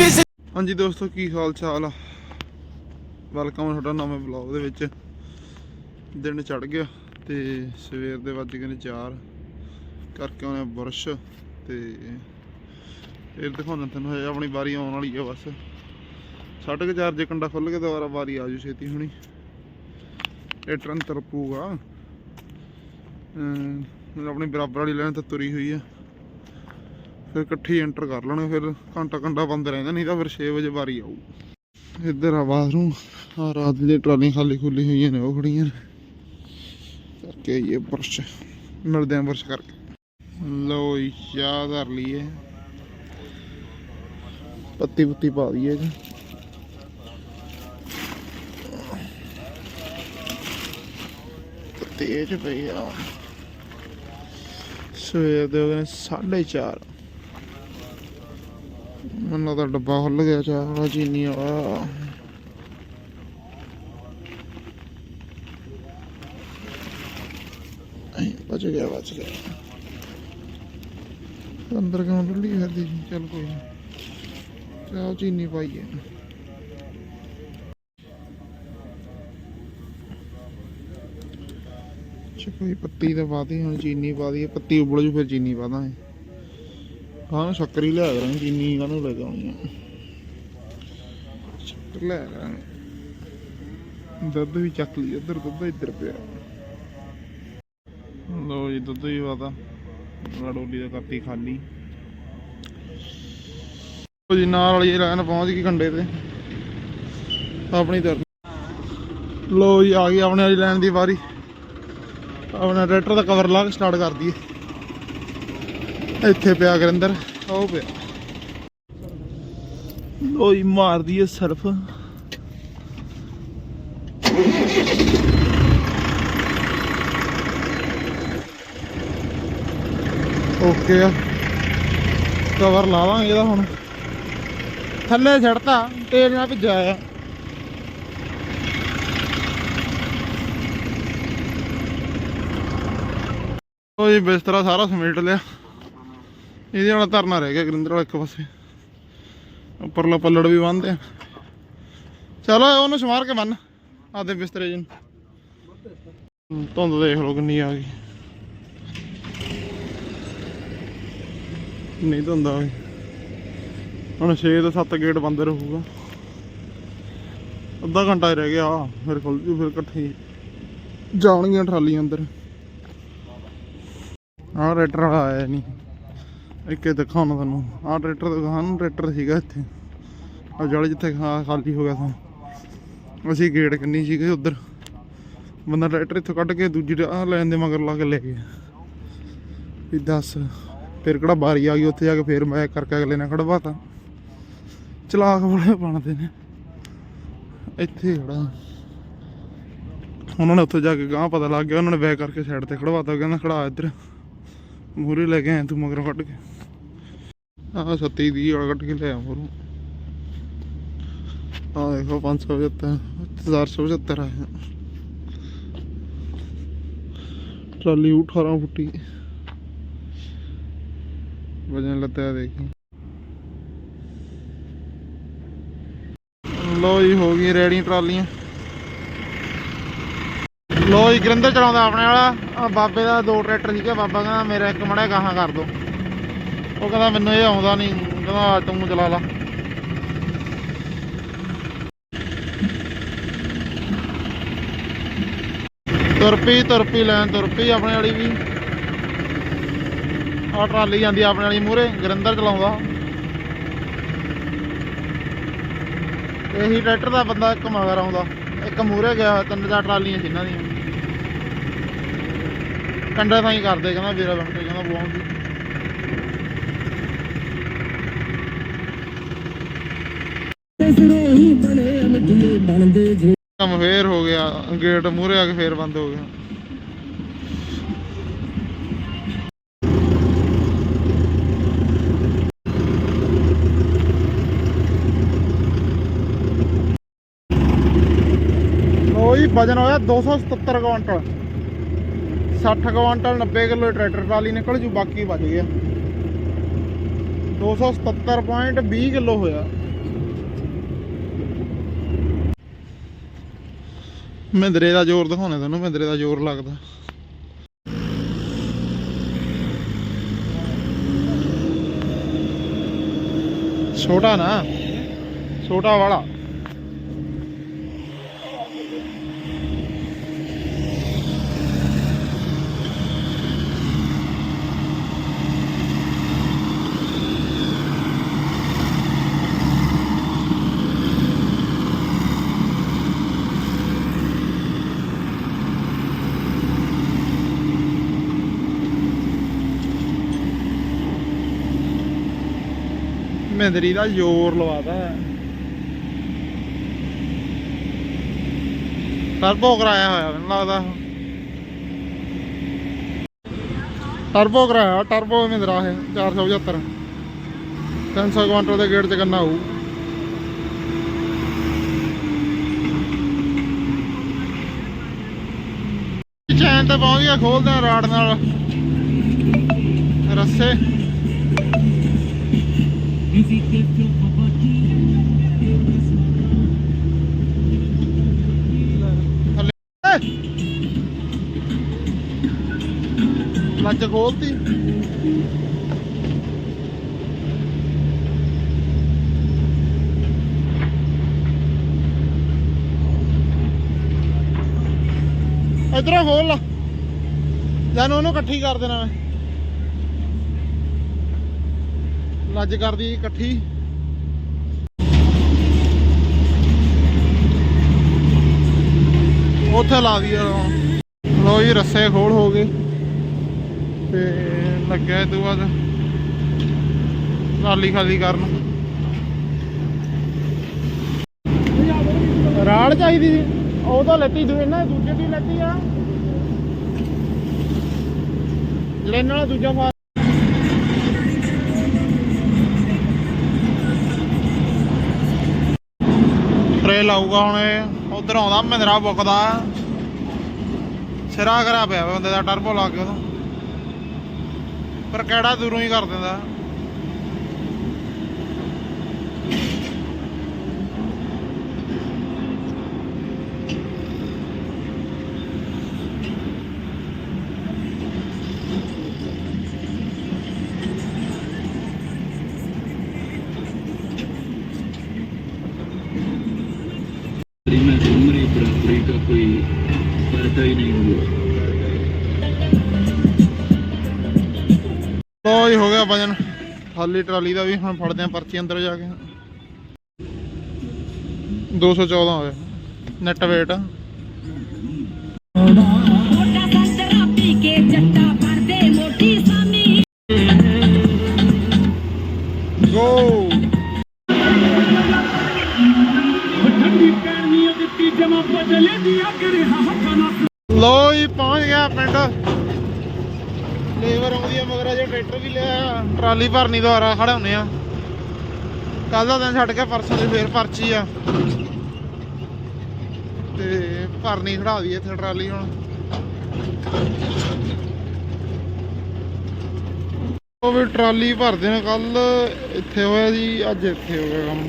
ਹਾਂਜੀ ਦੋਸਤੋ, ਕੀ ਹਾਲ ਚਾਲ ਆ? ਵੈਲਕਮ ਤੁਹਾਡਾ ਨਵੇਂ ਵਲੌਗ ਦੇ ਵਿੱਚ। ਦਿਨ ਚੜ ਗਿਆ ਤੇ ਸਵੇਰ ਦੇ ਵੱਜ ਗਏ ਨੇ 4 ਕਰਕੇ ਆਉਣੇ ਬੁਰਸ਼ ਤੇ ਫਿਰ ਦਿਖਾਉਣਾ ਤੈਨੂੰ ਹਜੇ ਆਪਣੀ ਵਾਰੀ ਆਉਣ ਵਾਲੀ ਆ ਬਸ। ਸਾਢੇ ਕੁ ਚਾਰ ਜੇ ਕੰਡਾ ਖੁੱਲ ਕੇ ਦੁਬਾਰਾ ਵਾਰੀ ਆ ਜੂ ਛੇਤੀ ਹੁਣੀ। ਇਹ ਟਰਨ ਤਰਪੂਗਾ ਅਮ ਆਪਣੀ ਬਰਾਬਰ ਵਾਲੀ ਲਾਈਨ ਤੇ ਤੁਰੀ ਹੋਈ ਆ। ਫਿਰ ਇਕੱਠੀ ਐਂਟਰ ਕਰ ਲੈਣੇ ਫਿਰ ਘੰਟਾ ਘੰਟਾ ਬੰਦ ਰਹਿੰਦਾ ਨਹੀਂ ਤਾਂ ਫਿਰ 6 ਵਜੇ ਵਾਰੀ ਆਊ। ਇੱਧਰ ਆ ਬਾਥਰੂਮ ਆ ਰਾਤ ਦੀ ਟਰਾਲੀਆਂ ਖਾਲੀ ਖੁੱਲੀ ਹੋਈਆਂ ਨੇ ਉਹ ਖੜੀਆਂ ਕਰਕੇ ਇਹ ਬਰਸ਼ ਮਿਲਦੇ ਆ ਬਰਸ਼ ਕਰਕੇ। ਲੋ ਜੀ, ਧਰ ਲਈਏ ਪੱਤੀ ਪੁੱਤੀ ਪਾ ਦਈਏ ਜੀ ਤੇਜ ਪਈ ਆ। ਸਵੇਰ ਦੇ ਹੋ ਗਏ 4:30 ਮੈਨੂੰ ਤਾਂ ਡੱਬਾ ਖੁੱਲ ਗਿਆ ਚਾਹ ਵਾਲਾ, ਚੀਨੀ ਵਾਲਾ। ਬਚ ਗਿਆ ਬਚ ਗਿਆ। ਅੰਦਰ ਕਿਉਂ ਡੁੱਲੀ ਫਿਰਦੀ ਚੱਲ ਕੋਈ ਚਾਹ, ਚੀਨੀ ਪਾਈਏ ਕੋਈ ਪੱਤੀ ਤਾਂ ਪਾ ਦੀ ਹੁਣ ਚੀਨੀ ਪਾ ਦੀ ਪੱਤੀ ਉਬਲ ਜੂ, ਫਿਰ ਚੀਨੀ ਪਾ ਦਾਂਗੇ। ਹਾਂ, ਸ਼ੱਕਰ ਹੀ ਲਿਆ ਕਰਾਂਗੇ ਚੀਨੀ ਕਾਹਨੂੰ ਲੈ ਕੇ ਆਉਣੀ ਆ। ਸ਼ੱਕਰ ਲਿਆ ਕਰਾਂਗੇ ਦੁੱਧ ਵੀ ਚੱਕ ਲਈ ਉਧਰ ਦੁੱਧ ਇੱਧਰ ਪਿਆ। ਲੋ ਜੀ, ਦੁੱਧ ਵੀ ਵਾਦਾ ਰੜੋਲੀ ਦਾ ਕੱਪੀ ਖਾਲੀ। ਲਓ ਜੀ, ਨਾਲ ਵਾਲੀ ਲਾਈਨ ਪਹੁੰਚ ਗਈ ਕੰਡੇ ਤੇ। ਆਪਣੀ ਤਰ ਲੋ ਜੀ, ਆ ਗਈ ਆਪਣੇ ਵਾਲੀ ਲੈਣ ਦੀ ਵਾਰੀ। ਆਪਣਾ ਟਰੈਕਟਰ ਦਾ ਕਵਰ ਲਾ ਕੇ ਸਟਾਰਟ ਕਰ ਦਈਏ। ਇੱਥੇ ਪਿਆ ਕਰਿੰਦਰ ਉਹ ਪਿਆ। ਲੋਈ ਮਾਰਦੀ ਏ ਸਰਫ। ਓਕੇ ਆ। ਕਵਰ ਲਾਵਾਂਗੇ ਇਹਦਾ ਹੁਣ। ਥੱਲੇ ਛੱਡਤਾ ਤੇਲ ਨਾਲ ਭਿੱਜਾ ਆ। ਜੀ ਬਿਸਤਰਾ ਸਾਰਾ ਸਮੇਟ ਲਿਆ। ਇਹਦੇ ਵਾਲਾ ਧਰਨਾ ਰਹਿ ਗਿਆ ਗਰਿੰਦਰ ਵਾਲਾ ਇੱਕ ਪਾਸੇ। ਉੱਪਰਲਾ ਪੱਲੜ ਵੀ ਬੰਨਦੇ ਆ ਚਲੋ ਉਹਨੂੰ ਸਮਾਰ ਕੇ ਬੰਨ ਆਦੇ ਬਿਸਤਰੇ ਜਨ ਧੁੰਦ ਦੇਖ ਲਓ ਕਿੰਨੀ ਆ ਗਈ। ਨਹੀਂ ਧੁੰਦ ਆ ਗਈ। ਹੁਣ 6 ਤੋਂ 7 ਗੇਟ ਬੰਦ ਰਹੂਗਾ। ਅੱਧਾ ਘੰਟਾ ਹੀ ਰਹਿ ਗਿਆ ਫਿਰ ਖੁੱਲ ਜੂ, ਫਿਰ ਇਕੱਠੇ ਜਾਣਗੀਆਂ ਟਰਾਲੀਆਂ ਅੰਦਰ। ਆਹ ਟਰੈਕਟਰ ਵਾਲਾ ਆਇਆ ਨਹੀਂ। ਇੱਕ ਇੱਕੇ ਦਿਖਾਉਣਾ ਤੁਹਾਨੂੰ। ਆਹ ਟਰੈਕਟਰ ਦਿਖਾਉਣ ਟਰੈਕਟਰ ਸੀਗਾ ਇੱਥੇ। ਆ ਜੜ ਜਿੱਥੇ ਖਾਲੀ ਹੋ ਗਿਆ ਸੀ। ਅਸੀਂ ਗੇਟ ਕੰਨੀ ਸੀਗੇ ਉਧਰ। ਬੰਦਾ ਟਰੈਕਟਰ ਇੱਥੋਂ ਕੱਢ ਕੇ ਦੂਜੀ ਆਹ ਲੈਣ ਦੇ ਮਗਰ ਲਾ ਕੇ ਲੈ ਗਿਆ। ਵੀ ਦੱਸ, ਫਿਰ ਕਿਹੜਾ ਬਾਰੀ ਆ ਗਈ, ਉੱਥੇ ਜਾ ਕੇ ਫੇਰ ਮੈਂ ਕਰਕੇ ਅਗਲੇ ਨੇ ਖੜਵਾਤਾ। ਚਲਾਕ ਬੜੇ ਬਣਦੇ ਨੇ। ਇੱਥੇ ਖੜਾ। ਉਹਨਾਂ ਨੇ ਉੱਥੇ ਜਾ ਕੇ ਗਾਂ ਪਤਾ ਲੱਗ ਗਿਆ, ਉਹਨਾਂ ਨੇ ਬੈਕ ਕਰਕੇ ਸਾਈਡ ਤੇ ਖੜਵਾਤਾ ਕਹਿੰਦਾ ਖੜਾ ਇੱਧਰ। ਮੂਰੇ ਲੈ ਕੇ ਆਇਆ ਤੂੰ ਮਗਰੋਂ ਕੱਢ ਕੇ। ਆਹ ਸੱਤੀ ਦੀ ਵਾਲਾ ਕੱਢ ਕੇ ਲਿਆ ਮੂਰੋਂ ਆਹ ਦੇਖੋ 575 475 ਆਇਆ। ਟਰਾਲੀ 18 ਫੁੱਟੀ। ਵਜਨ ਲੱਦਿਆ ਦੇਖੀ। ਲੋ ਜੀ, ਹੋ ਗਈ ਰੈਡੀ ਟਰਾਲੀਆਂ। ਲੋ ਜੀ, ਗਰਿੰਦਰ ਚਲਾਉਂਦਾ ਆਪਣੇ ਵਾਲਾ। ਬਾਬੇ ਦਾ ਦੋ ਟਰੈਕਟਰ ਸੀਗਾ, ਬਾਬਾ ਕਹਿੰਦਾ ਮੇਰਾ ਇੱਕ ਮੜਾ ਗਾਹਾਂ ਕਰ ਦੋ। ਉਹ ਕਹਿੰਦਾ ਮੈਨੂੰ ਇਹ ਆਉਂਦਾ ਨਹੀਂ ਕਹਿੰਦਾ ਆ ਤੂੰ ਚਲਾ ਲਾ। ਤੁਰਪੀ ਤੁਰਪੀ ਲੈਣ, ਤੁਰਪੀ ਆਪਣੇ ਵਾਲੀ ਵੀ। ਆ ਟਰਾਲੀ ਜਾਂਦੀ ਆਪਣੇ ਵਾਲੀ ਮੂਰੇ ਗਰਿੰਦਰ ਚਲਾਉਂਦਾ। ਇਹੀ ਟਰੈਕਟਰ ਦਾ ਬੰਦਾ ਇੱਕ ਮਗਰ ਆਉਂਦਾ। ਇੱਕ ਮੂਰੇ ਗਿਆ, ਤਿੰਨ ਚਾਰ ਟਰਾਲੀਆਂ ਸੀ ਦੀਆਂ। ਕੰਡਾ ਤਾਂ ਹੀ ਕਰਦੇ, ਕਹਿੰਦਾ ਵੀਰਾ ਬਣ ਕੇ ਕਹਿੰਦਾ ਬੁਆਉਂ ਦੀ ਕੰਮ ਫੇਰ ਹੋ ਗਿਆ, ਗੇਟ ਮੂਹਰੇ ਆ ਕੇ ਫੇਰ ਬੰਦ ਹੋ ਗਿਆ। ਲੋ ਜੀ, ਵਜਨ ਹੋਇਆ 277 quintal. 60 quintal 90 kilo tractor trolley ਨਿਕਲ ਜੂ, ਬਾਕੀ ਬਚ ਗਿਆ। 277.20 ਕਿਲੋ ਹੋਇਆ। ਮਹਿੰਦਰੇ ਦਾ ਜ਼ੋਰ ਦਿਖਾਉਣੇ ਤੁਹਾਨੂੰ ਮਹਿੰਦਰੇ ਦਾ ਜ਼ੋਰ ਲੱਗਦਾ। ਛੋਟਾ ਨਾ ਛੋਟਾ ਵਾਲਾ। ਮਹਿੰਦਰੀ ਦਾ ਜ਼ੋਰ ਲਵਾਦਾ ਟਰਬੋ ਕਰਾਇਆ ਹੋਇਆ, ਮੈਨੂੰ ਲੱਗਦਾ। ਟਰਬੋ ਕਰਾਇਆ, ਟਰਬੋ ਮਹਿੰਦਰਾ ਹੈ 475 300 ਕੁਆਂਟਲ ਦੇ ਗੇੜ ਚ ਕਰਨਾ ਹੋਊ। ਚੈਨ ਤੇ ਪਹੁੰਚ ਗਿਆ, ਖੋਲਦੇ ਆ ਰਾੜ ਨਾਲ। ਰੱਸੇ। ਥੱਲੇ ਲੱਜ ਖੋਲਤੀ। ਇਧਰੋਂ ਖੋਲ ਲਾ। ਜਾਨ ਉਹਨੂੰ ਇਕੱਠੀ ਕਰ ਦੇਣਾ ਮੈਂ। ਲੱਜ ਕਰਦੀ ਇਕੱਠੀ। ਉੱਥੇ ਲਾ ਦਈਏ ਲੋ ਜੀ, ਰੱਸੇ ਖੋਲ ਹੋ ਗਏ। ਤੇ ਲੱਗਿਆ ਇਹ ਤੋਂ ਬਾਅਦ ਨਾਲੀ ਖਾਲੀ ਕਰਨ। ਰਾੜ ਚਾਹੀਦੀ ਸੀ। ਉਹ ਤਾਂ ਲੱਤੀ ਦੂ, ਇਹਨਾਂ ਦੂਜੇ ਦੀ ਲੱਤੀ ਆ। ਜਿਹੜਾ ਇਹਨਾਂ ਦਾ ਦੂਜਾ ਆਊਗਾ ਟਰੇ ਹੁਣ ਇਹ। ਉਧਰ ਆਉਂਦਾ, ਮਹਿੰਦਰਾ ਬੁੱਕਦਾ। ਸਿਰਾ ਕਰਿਆ ਪਿਆ ਵਾ ਬੰਦੇ ਦਾ ਟਰਬੋ ਲਾ ਕੇ ਉਹਦਾ। ਪਰ ਕਿਹੜਾ ਦੂਰੋਂ ਹੀ ਕਰ ਦਿੰਦਾ। ਖਾਲੀ ਟਰਾਲੀ ਦਾ ਵੀ ਹੁਣ ਫੜਦੇ ਆ ਪਰਚੀ ਅੰਦਰ ਜਾ ਕੇ। 214 ਹੋਇਆ। ਨੈਟ weight ਲੇਬਰ ਮਗਰ ਅਜੇ ਟਰੈਕਟਰ ਵੀ ਲਿਆ ਟਰਾਲੀ ਭਰਨੀ ਦੁਆਰਾ ਖੜਾਉਨੇ ਆ। ਕੱਲ ਦਾ ਦਿਨ ਛੱਡ ਕੇ ਪਰਸੋਂ ਦੀ ਫੇਰ ਪਰਚੀ ਆ। ਤੇ ਭਰਨੀ ਖੜਾ ਦਈਏ ਇੱਥੇ ਟਰਾਲੀ ਹੁਣ। ਉਹ ਵੀ ਟਰਾਲੀ ਭਰਦੇ ਨੇ ਕੱਲ ਇੱਥੇ ਹੋਇਆ ਜੀ, ਅੱਜ ਇੱਥੇ ਹੋ ਗਿਆ ਕੰਮ।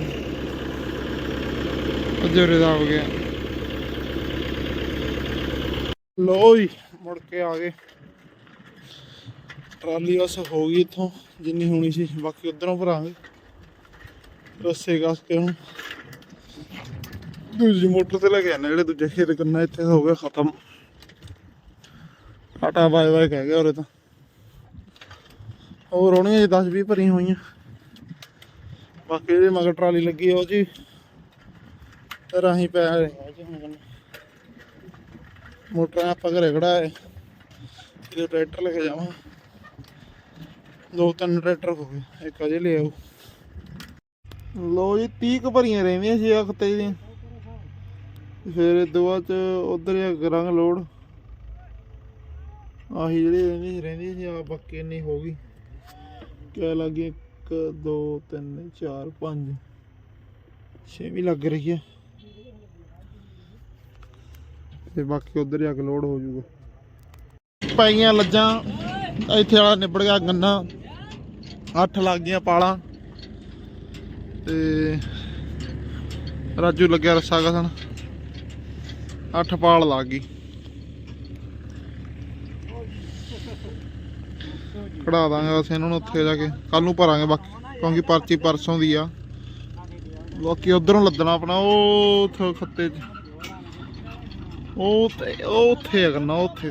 ਅੱਜ ਉਰੇ ਹੋ ਗਿਆ। ਲੋ ਜੀ, ਮੁੜ ਕੇ ਆ ਗਏ। ਟਰਾਲੀ ਬਸ ਹੋ ਗਈ ਇੱਥੋਂ, ਜਿੰਨੀ ਹੋਣੀ ਸੀ। ਬਾਕੀ ਉਧਰੋਂ ਭਰਾਂਗੇ। ਰੱਸੇ ਕਸ ਕੇ ਹੁਣ। ਦੂਜੀ ਮੋਟਰ ਤੇ ਲੈ ਕੇ ਆਨੇ ਜਿਹੜੇ ਦੂਜੇ ਖੇਤ ਕਰਨਾ ਇੱਥੇ ਹੋ ਗਿਆ ਖਤਮ। ਆਟਾ ਬਾਏ ਬਾਏ ਕਹਿ ਗਿਆ ਉਰੇ ਤਾਂ। ਹੋਰ ਹੋਣੀਆਂ ਜੀ 10 20 ਭਰੀਆਂ ਹੋਈਆਂ। ਬਾਕੀ ਇਹਦੇ ਮਗਰ ਟਰਾਲੀ ਲੱਗੀ ਉਹ ਜੀ। ਰਾਹੀਂ ਪੈ ਰਹੇ ਜੀ ਹੁਣ ਮੋਟਰ ਆਪਾਂ ਘਰੇ ਖੜਾ ਹੈ ਇਹਦੇ ਟਰੈਕਟਰ ਲੈ ਕੇ ਜਾਵਾਂ। ਦੋ ਤਿੰਨ ਟਰੈਕਟਰ ਹੋ ਗਏ, ਇੱਕ ਅਜੇ ਲੈ ਆਓ ਲੋ ਜੀ 30 ਕੁ ਭਰੀਆਂ ਰਹਿੰਦੀਆਂ ਸੀ ਅਖਤੇ ਦੀਆਂ। ਫਿਰ ਇਹ ਤੋਂ ਬਾਅਦ ਚ ਉਧਰ ਆ ਰੰਗ ਲੋਡ ਆਹੀ ਜਿਹੜੀ ਰਹਿੰਦੀ ਰਹਿੰਦੀ ਸੀ ਆ ਬਾਕੀ ਇੰਨੀ ਹੋ ਗਈ। ਕਿਆ ਲੱਗੀ 1 2 3 4 5 ਛੇ ਵੀ ਲੱਗ ਰਹੀ ਹੈ। ਤੇ ਬਾਕੀ ਉਧਰ ਜਾ ਕੇ ਲੋਡ ਹੋ ਜਾਊਗਾ। ਪੈ ਲੱਜਾਂ, ਇੱਥੇ ਵਾਲਾ ਨਿਬੜ ਗਿਆ ਗੰਨਾ। ਅੱਠ ਲੱਗ ਗਈਆਂ ਪਾਲਾਂ। ਤੇ ਰਾਜੂ ਲੱਗਿਆ ਰੱਸਾ ਕਸਣ ਅੱਠ ਪਾਲ ਲੱਗ ਗਈ। ਕਢਾ ਦਾਂਗੇ ਅਸੀਂ ਇਹਨਾਂ ਨੂੰ ਉੱਥੇ ਜਾ ਕੇ। ਕੱਲ ਨੂੰ ਭਰਾਂਗੇ ਬਾਕੀ, ਕਿਉਂਕਿ ਪਰਚੀ ਪਰਸੋਂ ਦੀ ਆ। ਬਾਕੀ ਉਧਰੋਂ ਲੱਦਣਾ ਆਪਣਾ, ਉਹ ਉੱਥੇ ਖੱਤੇ 'ਚ। ਉਹ ਤੇ ਉਹ ਉੱਥੇ ਆ ਕਰਨਾ ਉੱਥੇ।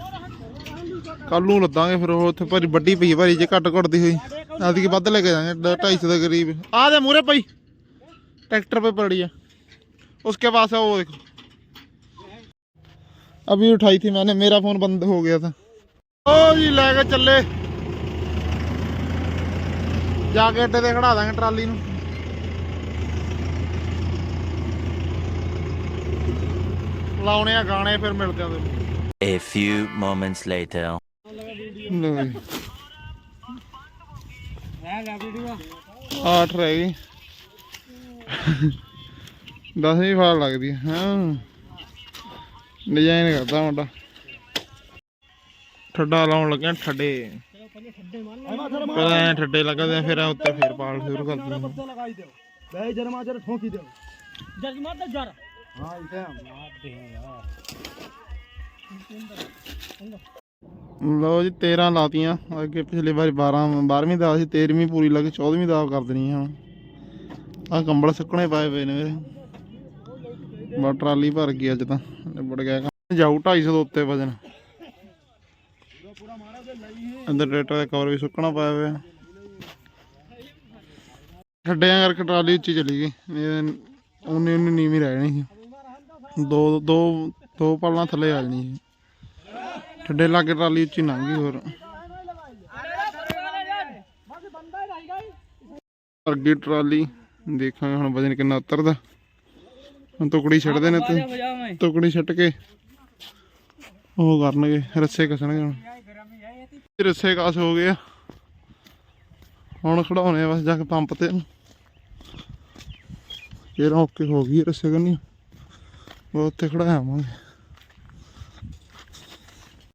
ਕੱਲ ਨੂੰ ਲੱਦਾਂਗੇ ਫਿਰ, ਉਹ ਉੱਥੇ ਭਾਰੀ ਵੱਡੀ ਪਈ ਭਾਰੀ ਜੇ ਘੱਟ ਘੁੱਟਦੀ ਹੋਈ। ਆਦੀ ਕੀ ਵੱਧ ਲੈ ਕੇ ਜਾਵਾਂਗੇ 250 ਦੇ ਕਰੀਬ ਆ ਦੇ ਮੂਰੇ ਪਈ ट्रैक्टर पे पड़ी है उसके पास है वो देखो अभी उठाई थी मैंने मेरा फोन बंद हो गया था ओ जी लेके चले जाके अड्डे ते खड़ा देंगे ट्राली ਨੂੰ ਲਾਉਣੇ ਆ ਗਾਣੇ ਫਿਰ ਮਿਲਦੇ ਆ ਤੈਨੂੰ A few moments later. ਲੋ ਜੀ ਆਠ ਰਹਿ ਗਈ। ਦਸਵੀਂ ਫਾਲ ਲੱਗਦੀ ਹੈ ਹਾਂ। ਡਿਜ਼ਾਈਨ ਕਰਦਾ ਮੁੰਡਾ। ਠੱਡਾ ਲਾਉਣ ਲੱਗਿਆ ਠੱਡੇ। ਪਹਿਲਾਂ ਐਂ ਠੱਡੇ ਲੱਗਦੇ ਆ, ਫਿਰ ਉੱਤੇ ਫੇਰ ਪਾਲ ਸ਼ੁਰੂ ਕਰ ਦਿੰਦੇ ਲਓ ਜੀ 13 ਲਾਤੀਆਂ। ਅੱਗੇ ਪਿਛਲੀ ਵਾਰੀ 12 12ਵੀਂ ਦਾ ਸੀ 13ਵੀਂ ਪੂਰੀ ਲੱਗ 14ਵੀਂ ਦਾ ਕਰ ਦੇਣੀ ਆ। ਆ ਕੰਬਲ ਸੁੱਕਣੇ ਪਾਏ ਪਏ ਨੇ ਮੇਰੇ ਬਾ ਟਰਾਲੀ ਭਰ ਗਈ ਅੱਜ ਤਾਂ, ਨਿਬੜ ਗਿਆ ਜਾਊ 250 ਤੋਂ ਉੱਤੇ ਵਜਨ। ਅੰਦਰ ਟਰੈਕਟਰ ਦਾ ਕਵਰ ਵੀ ਸੁੱਕਣਾ ਪਾਇਆ ਹੋਇਆ। ਛੱਡਿਆਂ ਕਰਕੇ ਟਰਾਲੀ ਉੱਚੀ ਚਲੀ ਗਈ। ਨਹੀਂ ਉਹਨੇ ਉਹਨੇ ਨੀਵੀਂ ਰਹਿ ਜਾਣੀ ਸੀ। ਦੋ ਦੋ ਦੋ ਪਲਾਂ ਥੱਲੇ ਆ ਜਾਣੀ ਸੀ। ਠੱਡੇ ਲਾਗੇ ਟਰਾਲੀ ਉੱਚੀ ਲੰਘ ਗਈ ਹੋਰ। ਅੱਗੇ ਟਰਾਲੀ, ਦੇਖਾਂਗੇ ਹੁਣ ਵਜਨ ਕਿੰਨਾ ਉਤਰਦਾ। ਹੁਣ ਟੁਕੜੀ ਛੱਡਦੇ ਨੇ ਤੇ ਟੁਕੜੀ ਛੱਟ ਕੇ ਉਹ ਕਰਨਗੇ, ਰੱਸੇ ਕਸਣਗੇ ਹੁਣ। ਰੱਸੇ ਕਸ ਹੋ ਗਏ ਆ। ਹੁਣ ਖੜਾਉਣੇ ਆ ਬਸ ਜਾ ਕੇ ਪੰਪ ਤੇ। ਫੇਰ ਓਕੇ ਹੋ ਗਈ ਰੱਸੇ ਕਰਨੀ। ਉਹ ਉੱਥੇ ਖੜਾਵਾਂਗੇ।